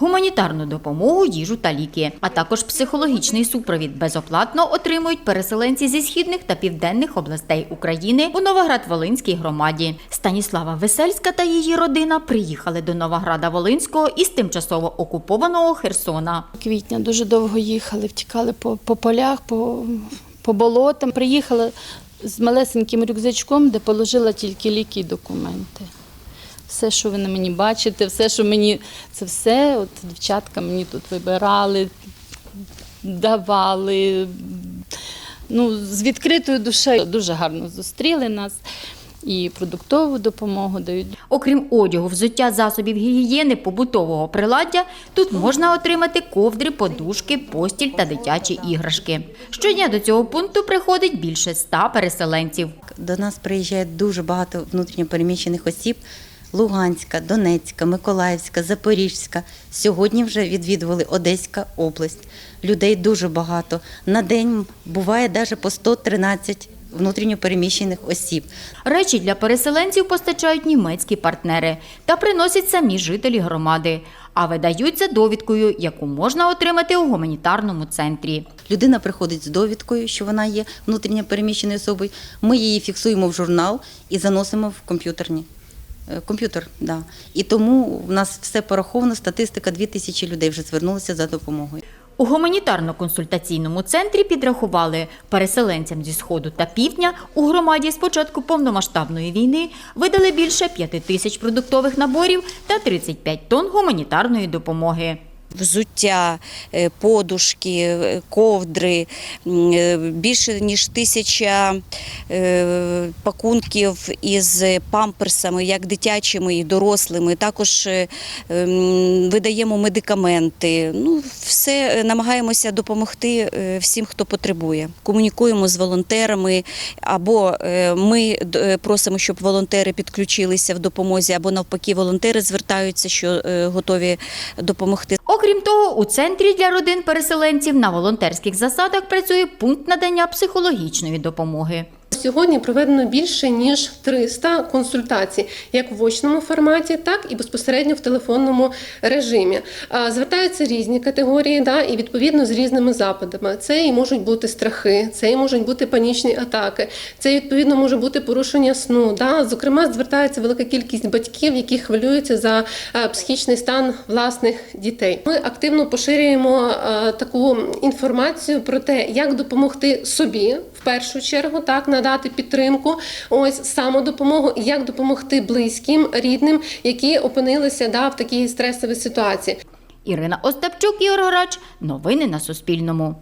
гуманітарну допомогу, їжу та ліки, а також психологічний супровід безоплатно отримують переселенці зі східних та південних областей України у Новоград-Волинській громаді. Станіслава Весельська та її родина приїхали до Новограда Волинського із тимчасово окупованого Херсона. квітня дуже довго їхали, втікали по, по полях, по, по болотам. Приїхала з малесеньким рюкзачком, де положила тільки ліки і документи. Все, що ви на мені бачите, все, що мені, це все, от дівчатка мені тут вибирали, давали. Ну, з відкритою душею дуже гарно зустріли нас і продуктову допомогу дають. Окрім одягу, взуття засобів гігієни, побутового приладдя, тут можна отримати ковдри, подушки, постіль та дитячі іграшки. Щодня до цього пункту приходить більше ста переселенців. До нас приїжджає дуже багато внутрішньопереміщених осіб. Луганська, Донецька, Миколаївська, Запорізька. Сьогодні вже відвідували Одеська область. Людей дуже багато. На день буває навіть по 113 внутрішньопереміщених осіб. Речі для переселенців постачають німецькі партнери та приносять самі жителі громади, а видаються довідкою, яку можна отримати у гуманітарному центрі. Людина приходить з довідкою, що вона є внутрішньо переміщеною особою. Ми її фіксуємо в журнал і заносимо в комп'ютерні. Е, Комп'ютер, да. І тому в нас все пораховано. Статистика 2000 людей вже звернулися за допомогою. У гуманітарно-консультаційному центрі підрахували переселенцям зі сходу та півдня у громаді з початку повномасштабної війни видали більше 5 тисяч продуктових наборів та 35 тонн гуманітарної допомоги. Взуття, е, подушки, е, ковдри, е, більше ніж тисяча пакунків із памперсами, як дитячими і дорослими. Також видаємо медикаменти. Ну, все намагаємося допомогти всім, хто потребує. Комунікуємо з волонтерами, або ми просимо, щоб волонтери підключилися в допомозі, або навпаки, волонтери звертаються, що готові допомогти. Окрім того, у центрі для родин переселенців на волонтерських засадах працює пункт надання психологічної допомоги. Сьогодні проведено більше ніж 300 консультацій, як в очному форматі, так і безпосередньо в телефонному режимі. Звертаються різні категорії, да, і відповідно з різними запитами. Це і можуть бути страхи, це і можуть бути панічні атаки, це відповідно може бути порушення сну. Да. Зокрема, звертається велика кількість батьків, які хвилюються за е, психічний стан власних дітей. Ми активно поширюємо е, таку інформацію про те, як допомогти собі першу чергу, так надати підтримку, ось самодопомогу, як допомогти близьким, рідним, які опинилися да, в такій стресовій ситуації. Ірина Остапчук, Ігор Грач. Новини на Суспільному.